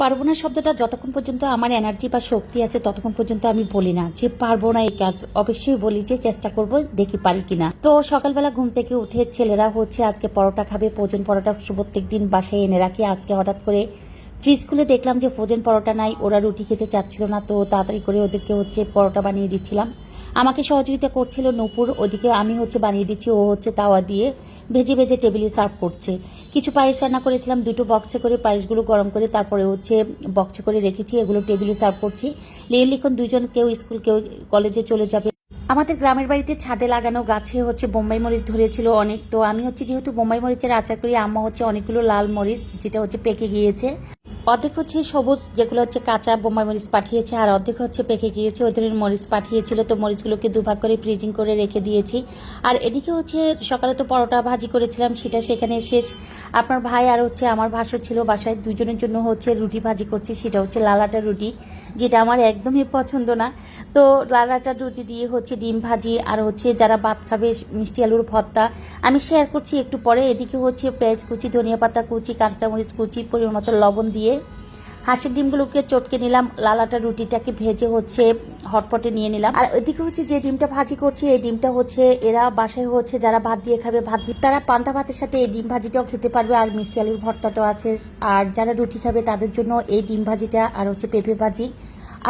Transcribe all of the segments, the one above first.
পারব না শব্দটা, যতক্ষণ পর্যন্ত আমার এনার্জি বা শক্তি আছে, ততক্ষণ পর্যন্ত আমি বলি না যে পারব না এই কাজ। অবশ্যই বলি যে চেষ্টা করব দেখি পারি কিনা। তো সকালবেলা ঘুম থেকে উঠে ছেলেরা হচ্ছে আজকে পরোটা খাবে, ভোজন পরোটা প্রত্যেক দিন বাসায় এনে রাখি। আজকে হঠাৎ করে ফ্রিজ খুলে দেখলাম যে ফ্রোজেন পরোটা নাই, ওরা রুটি খেতে চাচ্ছিল না, তো তাড়াতাড়ি করে ওদেরকে হচ্ছে পরোটা বানিয়ে দিচ্ছিলাম। আমাকে সহযোগিতা করছিল নূপুর, ওদিকে আমি হচ্ছে বানিয়ে দিচ্ছি, ও হচ্ছে তাওয়া দিয়ে ভেজে ভেজে টেবিলে সার্ভ করছে। কিছু পায়েস রান্না করেছিলাম, দুটো বক্সে করে পায়েসগুলো গরম করে তারপরে হচ্ছে বক্সে করে রেখেছি, এগুলো টেবিলে সার্ভ করছি। লিখন লিখন দুজন কেউ স্কুল, কেউ কলেজে চলে যাবে। আমাদের গ্রামের বাড়িতে ছাদে লাগানো গাছে হচ্ছে বোম্বাই মরিচ ধরেছিল অনেক, তো আমি হচ্ছে যেহেতু বোম্বাই মরিচের আচার করি, আম্মা হচ্ছে অনেকগুলো লাল মরিচ, যেটা হচ্ছে পেকে গিয়েছে। অর্ধেক হচ্ছে সবুজ, যেগুলো হচ্ছে কাঁচা বোম্বাই মরিচ পাঠিয়েছে, আর অর্ধেক হচ্ছে পেকে গিয়েছে, ওই ধরনের মরিচ পাঠিয়েছিল, তো মরিচগুলোকে দুভাগ করে ফ্রিজিং করে রেখে দিয়েছি। আর এদিকে হচ্ছে সকালে তো পরোটা ভাজি করেছিলাম, সেটা সেখানে শেষ। আপনার ভাই আর হচ্ছে আমার ভাসুর ছিল বাসায়, দুজনের জন্য হচ্ছে রুটি ভাজি করছি, সেটা হচ্ছে লালাটা রুটি, যেটা আমার একদমই পছন্দ না। তো লালাটা রুটি দিয়ে হচ্ছে ডিম ভাজি, আর হচ্ছে যারা ভাত খাবে, মিষ্টি আলুর ভর্তা, আমি শেয়ার করছি একটু পরে। এদিকে হচ্ছে পেঁয়াজ কুচি, ধনিয়া পাতা কুচি, কাঁচামরিচ কুচি, পরিমাণ মতো লবণ দিয়ে হাঁসের ডিমগুলোকে চটকে নিলাম লালাটা রুটিটাকে ভেজে হচ্ছে হটপটে নিয়ে নিলাম। আর ওইদিকে হচ্ছে যে ডিমটা ভাজি করছি, এই ডিমটা হচ্ছে এরা বাসায় হচ্ছে যারা ভাত দিয়ে খাবে, ভাত দিয়ে তারা পান্তা ভাতের সাথে এই ডিম ভাজিটাও খেতে পারবে, আর মিষ্টি আলুর ভর্তা তো আছে। আর যারা রুটি খাবে তাদের জন্য এই ডিম ভাজিটা, আর হচ্ছে পেঁপে ভাজি।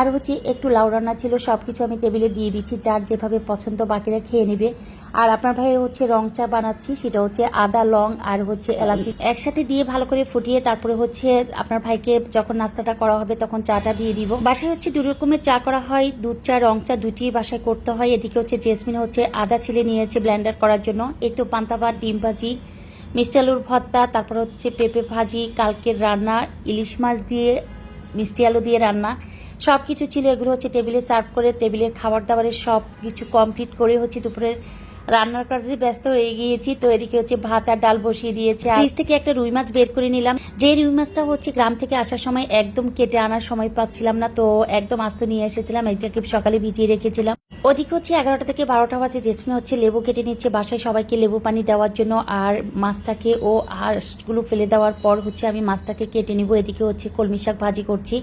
আর হচ্ছে একটু লাউ রান্না ছিল সব কিছু আমি টেবিলে দিয়ে দিচ্ছি, যার যেভাবে পছন্দ বাকিরা খেয়ে নেবে। আর আপনার ভাই হচ্ছে রং চা বানাচ্ছি, সেটা হচ্ছে আদা, লং আর হচ্ছে এলাচি। একসাথে দিয়ে ভালো করে ফুটিয়ে তারপরে হচ্ছে আপনার ভাইকে যখন নাস্তাটা করা হবে তখন চাটা দিয়ে দিব। বাসায় হচ্ছে দু রকমের চা করা হয়, দুধ চা, রং চা দুটি বাসায় করতে হয়। এদিকে হচ্ছে জেসমিন হচ্ছে আদা ছিলে নিয়েছে ব্লেন্ডার করার জন্য। এই তো পান্তা ভাত, ডিম ভাজি, মিষ্টি আলুর ভর্তা, তারপর হচ্ছে পেঁপে ভাজি, কালকের রান্না, ইলিশ মাছ দিয়ে, মিষ্টি আলু দিয়ে রান্না। সব কিছু ছিল, এগুলো হচ্ছে টেবিলে সার্ভ করে, টেবিলের খাবার দাবারের সব কিছু কমপ্লিট করে হচ্ছে দুপুরের রান্নার কাজে ব্যস্ত হয়ে গিয়েছি। তো এদিকে হচ্ছে ভাত আর ডাল বসিয়ে দিয়েছে। ফ্রিজ থেকে একটা রুই মাছ বের করে নিলাম। যে রুই মাছটা হচ্ছে গ্রাম থেকে আসার সময় একদম কেটে আনার সময় পাচ্ছিলাম না, তো একদম আস্ত নিয়ে এসেছিলাম। এটাকে সকালে ভিজিয়ে রেখেছিলাম। ওদিকে হচ্ছে এগারোটা থেকে বারোটা বাজে, জেসমিন হচ্ছে লেবু কেটে নিচ্ছে বাসায়, সবাইকে লেবু পানি দেওয়ার জন্য, আর মাছটাকে ও হাঁসগুলো ফেলে দেওয়ার পর হচ্ছে আমি মাছটাকে কেটে নিব। এদিকে হচ্ছে কলমি শাক ভাজি করছি।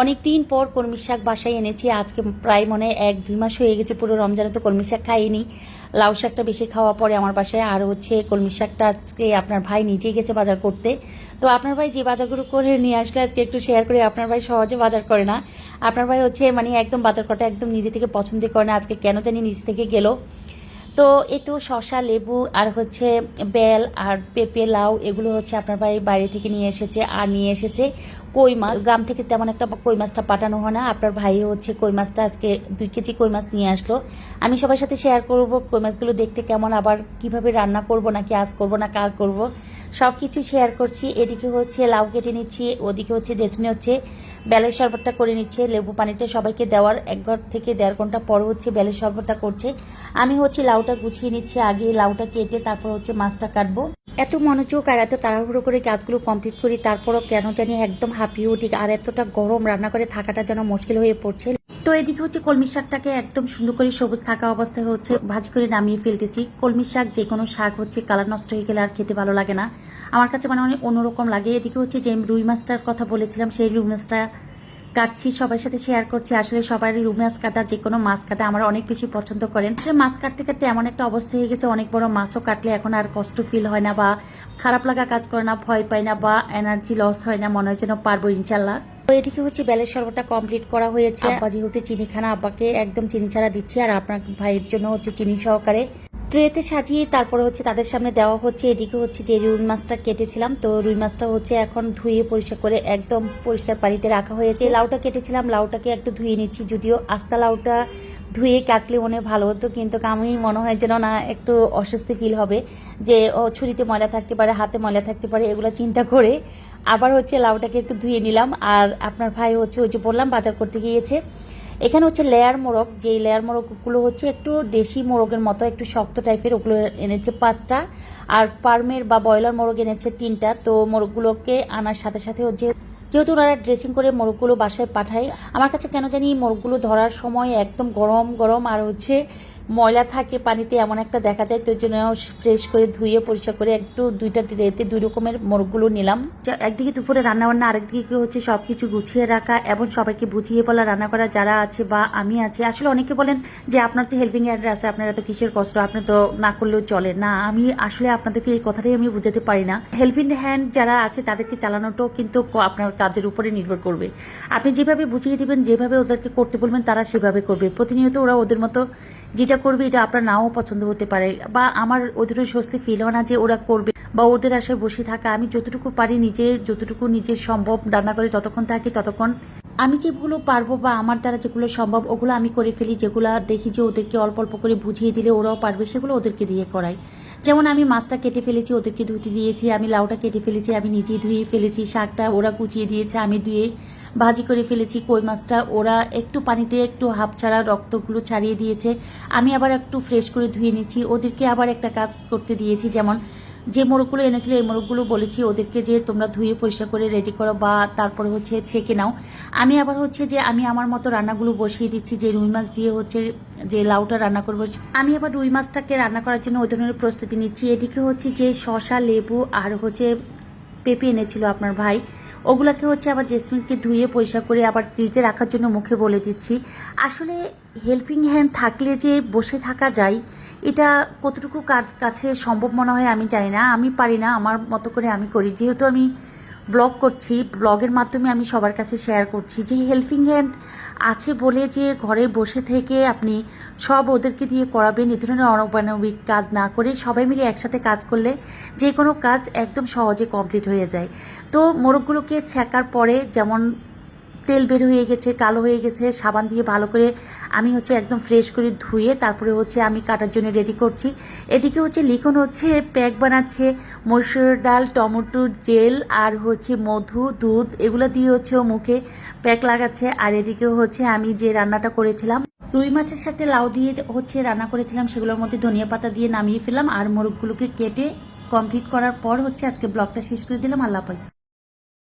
অনেক দিন পর কলমি শাক বাসায় এনেছি, আজকে প্রায় মনে এক দুই মাস হয়ে গেছে, পুরো রমজানে তো কলমি শাক খাইনি। লাউ শাকটা বেশি খাওয়া পরে আমার বাসায় আর হচ্ছে কলমি শাকটা আজকে আপনার ভাই নিজেই গেছে বাজার করতে। তো আপনার ভাই যে বাজারগুলো করে নিয়ে আসলে আজকে একটু শেয়ার করে আপনার ভাই সহজে বাজার করে না। আপনার ভাই হচ্ছে মানে একদম বাজার করাটা একদম নিজে থেকে পছন্দ করে না। আজকে কেন জানি নিজ থেকে গেল। তো এই তো শশা লেবু আর হচ্ছে বেল আর পেঁপে, লাউ এগুলো হচ্ছে আপনার ভাই বাইরে থেকে নিয়ে এসেছে আর নিয়ে এসেছে কই মাছ। গ্রাম থেকে তেমন একটা কই মাছটা পাঠানো হয় না। আপনার ভাই হচ্ছে কই মাছটা আজকে দুই কেজি কই মাছ নিয়ে আসলো। আমি সবার সাথে শেয়ার করব কই মাছগুলো দেখতে কেমন, আবার কীভাবে রান্না করব নাকি আজ করব না কার করব। সব কিছু শেয়ার করছি। এদিকে হচ্ছে লাউ কেটে নিচ্ছি, ওদিকে হচ্ছে জেসমিন হচ্ছে বেলের শরবতটা করে নিচ্ছে। লেবু পানিটা সবাইকে দেওয়ার, এক ঘর থেকে দেড় ঘণ্টা পর হচ্ছে বেলের শরবতটা করছে। আমি হচ্ছে লাউটা গুছিয়ে নিচ্ছি, আগে লাউটা কেটে তারপর হচ্ছে মাছটা কাটবো। এত মনোযোগ আর এত তাড়াহুড়ো করে কাজগুলো কমপ্লিট করি, তারপরও কেন জানি একদম হাঁপিয়ে উঠি আর এতটা গরম রান্না করে থাকাটা যেন মুশকিল হয়ে পড়ছে। তো এদিকে হচ্ছে কলমি শাকটাকে একদম সুন্দর করে সবুজ থাকা অবস্থায় হচ্ছে ভাজি করে নামিয়ে ফেলতেছি। কলমি শাক যে কোনো শাক হচ্ছে কালার নষ্ট হয়ে গেলে আর খেতে ভালো লাগে না। আমার কাছে মানে অনেক অন্যরকম লাগে। এদিকে হচ্ছে যে রুই মাছটার কথা বলেছিলাম, সেই রুই মাছটা কাটছি, সবার সাথে শেয়ার করছি। আসলে সবাই রুই মাছ কাটা, যে কোনো মাছ কাটা আমরা অনেক বেশি পছন্দ করেন। আসলে মাছ কাটতে কাটতে এমন একটা অবস্থা হয়ে গেছে, অনেক বড় মাছও কাটলে এখন আর কষ্ট ফিল হয় না বা খারাপ লাগা কাজ করে না, ভয় পায় না বা এনার্জি লস হয় না, মনে হয় যেন পারব ইনশাল্লাহ। তো এদিকে হচ্ছে বেলের শরবতটা কমপ্লিট করা হয়েছে। আব্বা যেহেতু চিনি খানা আব্বাকে একদম চিনি ছাড়া দিচ্ছি, আর আপনার ভাইয়ের জন্য হচ্ছে চিনি সহকারে। ট্রেতে সাজিয়ে তারপরে হচ্ছে তাদের সামনে দেওয়া হচ্ছে এদিকে হচ্ছে যে রুই মাছটা কেটেছিলাম তো রুই মাছটা হচ্ছে এখন ধুয়ে পরিষ্কার করে একদম পরিষ্কার পানিতে রাখা হয়েছে। লাউটা কেটেছিলাম লাউটাকে একটু ধুয়ে নিচ্ছি যদিও আস্তা লাউটা ধুয়ে কাটলে মনে ভালো হতো কিন্তু আমি মনে হয় যেন না একটু অস্বস্তি ফিল হবে যে ও ছুরিতে ময়লা থাকতে পারে হাতে ময়লা থাকতে পারে এগুলো চিন্তা করে আবার হচ্ছে লাউটাকে একটু ধুয়ে নিলাম। আর আপনার ভাই হচ্ছে ওই যে বললাম বাজার করতে গিয়েছে এখানে হচ্ছে লেয়ার মোরগ, যেই লেয়ার মোরগগুলো হচ্ছে একটু দেশি মোরগের মতো, একটু শক্ত টাইপের ওগুলো এনেছে পাঁচটা। আর পার্মের বা ব্রয়লার মোরগ এনেছে তিনটা। তো মোরগগুলোকে আনার সাথে সাথে হচ্ছে যেহেতু ওনারা ড্রেসিং করে মোরগগুলো বাসায় পাঠায়, আমার কাছে কেন জানি মোরগগুলো ধরার সময় একদম গরম গরম, আর হচ্ছে ময়লা থাকে পানিতে, এমন একটা দেখা যায়, তো জন্য ফ্রেশ করে ধুয়ে, পরিষ্কার করে একটু দুইটা ট্রেতে দুই রকমের মোরগগুলো নিলাম। একদিকে দুপুরে রান্না বান্না আরেকদিকে হচ্ছে সব কিছু গুছিয়ে রাখা এবং সবাইকে বুঝিয়ে বলা, রান্না করা, যারা আছে বা আমি আছি। আসলে অনেকে বলেন যে আপনার তো হেল্পিং হ্যান্ড আছে, আপনারা তো কিসের কষ্ট, আপনি তো না করলেও চলে। না, আমি আসলে আপনাদেরকে এই কথাটাই আমি বুঝাতে পারি না। হেল্পিং হ্যান্ড যারা আছে, তাদেরকে চালানোটাও কিন্তু আপনার কাজের উপরে নির্ভর করবে। আপনি যেভাবে বুঝিয়ে দিবেন, যেভাবে ওদেরকে করতে বলবেন, তারা সেভাবে করবে। প্রতিনিয়ত ওরা ওদের মতো যেটা করবে এটা আপনার নাও পছন্দ হতে পারে। বা আমার ওদের স্বস্তি ফিল না যে ওরা করবে বা ওদের আশায় বসে থাকা। আমি যতটুকু পারি নিজে, যতটুকু নিজের সম্ভব রান্না করে যতক্ষণ থাকি ততক্ষণ আমি যেগুলো পারব বা আমার দ্বারা যেগুলো সম্ভব, ওগুলো আমি করে ফেলি, যেগুলো দেখি যে ওদেরকে অল্প অল্প করে বুঝিয়ে দিলে ওরাও পারবে, সেগুলো ওদেরকে দিয়ে করাই। যেমন আমি মাছটা কেটে ফেলেছি, ওদেরকে ধুতে দিয়েছি, আমি লাউটা কেটে ফেলেছি, আমি নিজেই ধুয়ে ফেলেছি, শাকটা ওরা কুচিয়ে দিয়েছে, আমি ধুয়ে ভাজি করে ফেলেছি, কই মাছটা ওরা একটু পানিতে একটু হাফ ছাড়া রক্তগুলো ছাড়িয়ে দিয়েছে, আমি আবার একটু ফ্রেশ করে ধুয়ে নিচ্ছি, ওদেরকে আবার একটা কাজ করতে দিয়েছি, যেমন যে মোরগগুলো এনেছিল, এই মোরগগুলো বলেছি ওদেরকে যে তোমরা ধুয়ে পরিষ্কার করে রেডি করো বা তারপরে হচ্ছে ছেঁকে নাও। আমি আবার হচ্ছে যে আমি আমার মতো রান্নাগুলো বসিয়ে দিচ্ছি, যে রুই মাছ দিয়ে হচ্ছে যে লাউটা রান্না করব। আমি আবার রুই মাছটাকে রান্না করার জন্য ওই ধরনের প্রস্তুতি নিচ্ছি। এদিকে হচ্ছে যে শশা লেবু আর হচ্ছে পেঁপে এনেছিল আপনার ভাই। ওগুলাকে হচ্ছে আবার জেসমিনকে ধুয়ে পরিষ্কার করে আবার ফ্রিজে রাখার জন্য মুখে বলে দিচ্ছি। আসলে হেল্পিং হ্যান্ড থাকলে যে বসে থাকা যায়, এটা কতটুকু কাছে সম্ভব মনে হয় আমি জানি না। আমি পারি না, আমার মতো করে আমি করি। যেহেতু আমি ব্লগ করছি ব্লগের মাধ্যমে আমি সবার কাছে শেয়ার করছি যে হেল্পিং হ্যান্ড আছে বলে যে ঘরে বসে থেকে আপনি সব ওদেরকে দিয়ে করাবেন, এ ধরনের অনবানবিক কাজ না করে সবাই মিলে একসাথে কাজ করলে যে কোনো কাজ একদম সহজে কমপ্লিট হয়ে যায়। তো মোরগগুলোকে ছেঁকার পরে যেমন তেল বের হয়ে গেছে, কালো হয়ে গেছে, সাবান দিয়ে ভালো করে আমি হচ্ছে একদম ফ্রেশ করে ধুয়ে তারপরে হচ্ছে আমি কাটার জন্য রেডি করছি। এদিকে হচ্ছে লিখন হচ্ছে প্যাক বানাচ্ছে, মসুর ডাল, টমেটো জেল আর হচ্ছে মধু, দুধ এগুলো দিয়ে হচ্ছে ও মুখে প্যাক লাগাচ্ছে। আর এদিকে হচ্ছে আমি যে রান্নাটা করেছিলাম, রুই মাছের সাথে লাউ দিয়ে হচ্ছে রান্না করেছিলাম, সেগুলোর মধ্যে ধনিয়া পাতা দিয়ে নামিয়ে ফেলাম আর মোরগগুলোকে কেটে কমপ্লিট করার পর হচ্ছে আজকে ব্লগটা শেষ করে দিলাম। আল্লাহ হাফেজ।